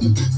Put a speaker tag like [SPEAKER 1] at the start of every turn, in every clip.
[SPEAKER 1] Thank you.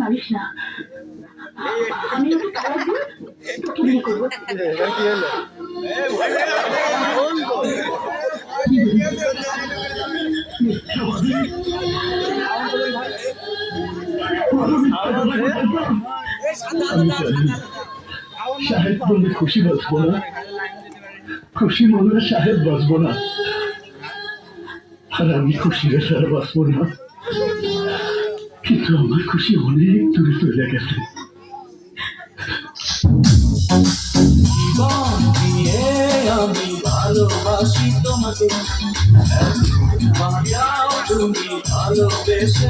[SPEAKER 1] মারিস না আমি ওকে খারাপ দিই তোকে বিয়ে করবো
[SPEAKER 2] সাহেব বললে খুশি বাঁচবো না খুশি মনে সাহেব বাঁচবো না আর আমি খুশি আর বাঁচবো না কিন্তু আমার খুশি অনেক দূরে চলে গেছে
[SPEAKER 3] আমি ভালোবাসি তোমাকে তুমি ভালোবেসে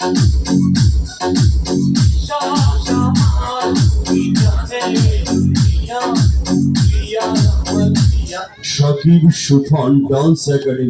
[SPEAKER 3] আমার
[SPEAKER 4] সুফল ডান্স একাডেমি